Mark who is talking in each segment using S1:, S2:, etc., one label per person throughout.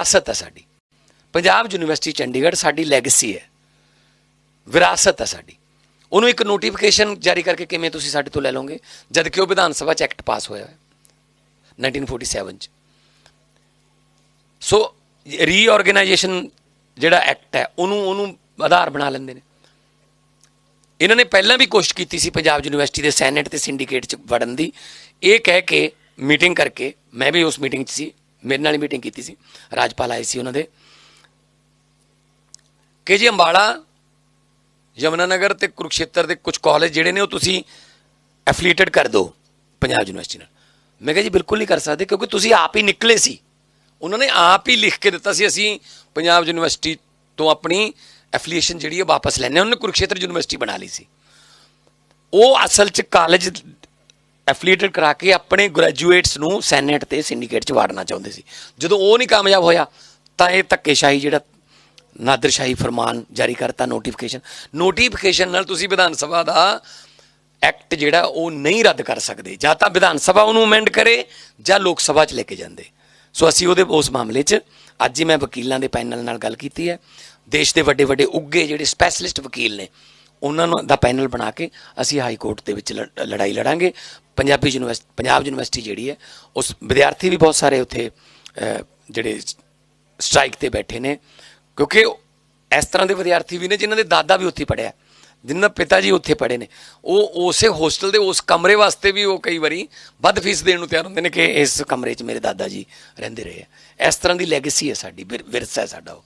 S1: ਵਿਰਾਸਤ ਹੈ ਸਾਡੀ। ਪੰਜਾਬ ਯੂਨੀਵਰਸਿਟੀ ਚੰਡੀਗੜ੍ਹ ਸਾਡੀ ਲੈਗੇਸੀ ਹੈ। ਵਿਰਾਸਤ ਹੈ ਸਾਡੀ। ਉਹਨੂੰ ਇੱਕ ਨੋਟੀਫਿਕੇਸ਼ਨ ਜਾਰੀ ਕਰਕੇ ਕਿਵੇਂ ਤੁਸੀਂ ਸਾਡੇ ਤੋਂ ਲੈ ਲਓਗੇ? ਜਦ ਕਿ ਉਹ ਵਿਧਾਨ ਸਭਾ ਚ ਐਕਟ ਪਾਸ ਹੋਇਆ ਹੈ 1947 ਚ। ਸੋ ਰੀਆਰਗੇਨਾਈਜੇਸ਼ਨ ਜਿਹੜਾ ਐਕਟ ਹੈ, ਉਹਨੂੰ ਉਹਨੂੰ ਆਧਾਰ ਬਣਾ ਲੈਂਦੇ ਨੇ। ਇਹਨਾਂ ਨੇ ਪਹਿਲਾਂ ਵੀ ਕੋਸ਼ਿਸ਼ ਕੀਤੀ ਸੀ ਪੰਜਾਬ ਯੂਨੀਵਰਸਿਟੀ ਦੇ ਸੈਨੇਟ ਤੇ ਸਿੰਡੀਕੇਟ ਚ ਵੜਨ ਦੀ। ਇਹ ਕਹਿ ਕੇ ਮੀਟਿੰਗ ਕਰਕੇ, ਮੈਂ ਵੀ ਉਸ ਮੀਟਿੰਗ 'ਚ ਸੀ। ਮੇਰੇ ਨਾਲ ਹੀ ਮੀਟਿੰਗ ਕੀਤੀ ਸੀ। ਰਾਜਪਾਲ ਆਏ ਸੀ ਉਹਨਾਂ ਦੇ। ਕਿ ਜੀ ਅੰਬਾਲਾ ਯਮਨਾ ਨਗਰ ਤੇ ਕੁਰੂਕਸ਼ੇਤਰ ਦੇ ਕੁਝ ਕਾਲਜ ਜਿਹੜੇ ਨੇ ਉਹ ਤੁਸੀਂ ਐਫੀਲੀਏਟਡ ਕਰ ਦਿਓ ਪੰਜਾਬ ਯੂਨੀਵਰਸਿਟੀ ਨਾਲ। ਮੈਂ ਕਿਹਾ ਜੀ ਬਿਲਕੁਲ ਨਹੀਂ ਕਰ ਸਕਦੇ ਕਿਉਂਕਿ ਤੁਸੀਂ ਆਪ ਹੀ ਨਿਕਲੇ ਸੀ। ਉਹਨਾਂ ਨੇ ਆਪ ਹੀ ਲਿਖ ਕੇ ਦਿੱਤਾ ਸੀ, ਅਸੀਂ ਪੰਜਾਬ ਯੂਨੀਵਰਸਿਟੀ ਤੋਂ ਆਪਣੀ ਐਫੀਲੀਏਸ਼ਨ ਜਿਹੜੀ ਹੈ ਵਾਪਸ ਲੈਣੇ ਉਹਨਾਂ ਨੇ ਕੁਰੂਕਸ਼ੇਤਰ ਯੂਨੀਵਰਸਿਟੀ ਬਣਾ ਲਈ ਸੀ। ਉਹ ਅਸਲ 'ਚ ਕਾਲਜ ਐਫੀਲੀਏਟਡ ਕਰਾ ਕੇ ਆਪਣੇ ਗ੍ਰੈਜੂਏਟਸ ਨੂੰ ਸੈਨੇਟ ਤੇ ਸਿੰਡੀਕੇਟ 'ਚ ਵਾੜਨਾ ਚਾਹੁੰਦੇ ਸੀ। ਜਦੋਂ ਉਹ ਨਹੀਂ ਕਾਮਯਾਬ ਹੋਇਆ, ਤਾਂ ਇਹ ਧੱਕੇਸ਼ਾਹੀ ਜਿਹੜਾ ਨਾਦਰਸ਼ਾਹੀ ਫਰਮਾਨ ਜਾਰੀ ਕਰਤਾ ਨੋਟੀਫਿਕੇਸ਼ਨ ਨੋਟੀਫਿਕੇਸ਼ਨ ਨਾਲ ਤੁਸੀਂ ਵਿਧਾਨ ਸਭਾ ਦਾ ਐਕਟ ਜਿਹੜਾ, ਉਹ ਨਹੀਂ ਰੱਦ ਕਰ ਸਕਦੇ। ਜਾਂ ਤਾਂ ਵਿਧਾਨ ਸਭਾ ਉਹਨੂੰ ਅਮੈਂਡ ਕਰੇ, ਜਾਂ ਲੋਕ ਸਭਾ 'ਚ ਲੈ ਕੇ ਜਾਂਦੇ। ਸੋ ਅਸੀਂ ਉਹਦੇ, ਉਸ ਮਾਮਲੇ 'ਚ, ਅੱਜ ਹੀ ਮੈਂ ਵਕੀਲਾਂ ਦੇ ਪੈਨਲ ਨਾਲ ਗੱਲ ਕੀਤੀ ਹੈ। ਦੇਸ਼ ਦੇ ਵੱਡੇ ਵੱਡੇ ਉੱਗੇ ਜਿਹੜੇ ਸਪੈਸ਼ਲਿਸਟ ਵਕੀਲ ਨੇ ਉਹਨਾਂ ਨੂੰ ਦਾ ਪੈਨਲ ਬਣਾ ਕੇ ਅਸੀਂ ਹਾਈ ਕੋਰਟ ਦੇ ਵਿੱਚ ਲੜ- ਲੜਾਈ ਲੜਾਂਗੇ। ਪੰਜਾਬੀ ਯੂਨੀਵਰਸਿਟੀ ਪੰਜਾਬ ਯੂਨੀਵਰਸਿਟੀ ਜਿਹੜੀ ਹੈ, ਉਸ ਵਿਦਿਆਰਥੀ ਵੀ ਬਹੁਤ ਸਾਰੇ ਉੱਥੇ ਜਿਹੜੇ ਸਟ੍ਰਾਈਕ ਤੇ ਬੈਠੇ ਨੇ। ਕਿਉਂਕਿ ਇਸ ਤਰ੍ਹਾਂ ਦੇ ਵਿਦਿਆਰਥੀ ਵੀ ਨੇ ਜਿਨ੍ਹਾਂ ਦੇ ਦਾਦਾ ਵੀ ਉੱਥੇ ਪੜਿਆ ਜਿਨ੍ਹਾਂ ਪਿਤਾ ਜੀ ਉੱਥੇ ਪੜ੍ਹੇ ਨੇ। ਉਹ ਉਸੇ ਹੋਸਟਲ ਦੇ, ਉਸ ਕਮਰੇ ਵਾਸਤੇ ਵੀ ਉਹ ਕਈ ਵਾਰੀ ਵੱਧ ਫੀਸ ਦੇਣ ਨੂੰ ਤਿਆਰ ਹੁੰਦੇ ਨੇ ਕਿ ਇਸ ਕਮਰੇ 'ਚ ਮੇਰੇ ਦਾਦਾ ਜੀ ਰਹਿੰਦੇ ਰਹੇ ਆ। ਇਸ ਤਰ੍ਹਾਂ ਦੀ ਲੈਗੇਸੀ ਹੈ ਸਾਡੀ, ਵਿਰ- ਵਿਰਸਾ ਹੈ ਸਾਡਾ ਉਹ।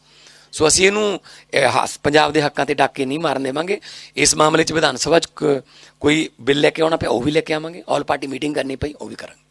S1: ਸੋ ਅਸੀਂ ਇਹਨੂੰ ਇਹ, ਪੰਜਾਬ ਦੇ ਹੱਕਾਂ ਤੇ ਡਾਕੇ ਨਹੀਂ ਮਾਰਨ ਦੇਵਾਂਗੇ। ਇਸ ਮਾਮਲੇ 'ਚ ਵਿਧਾਨ ਸਭਾ 'ਚ ਕ- ਕੋਈ ਬਿੱਲ ਲੈ ਕੇ ਆਉਣਾ ਪਿਆ ਉਹ ਵੀ ਲੈ ਕੇ ਆਵਾਂਗੇ। ਆਲ ਪਾਰਟੀ ਮੀਟਿੰਗ ਕਰਨੀ ਪਈ ਉਹ ਵੀ ਕਰਾਂਗੇ।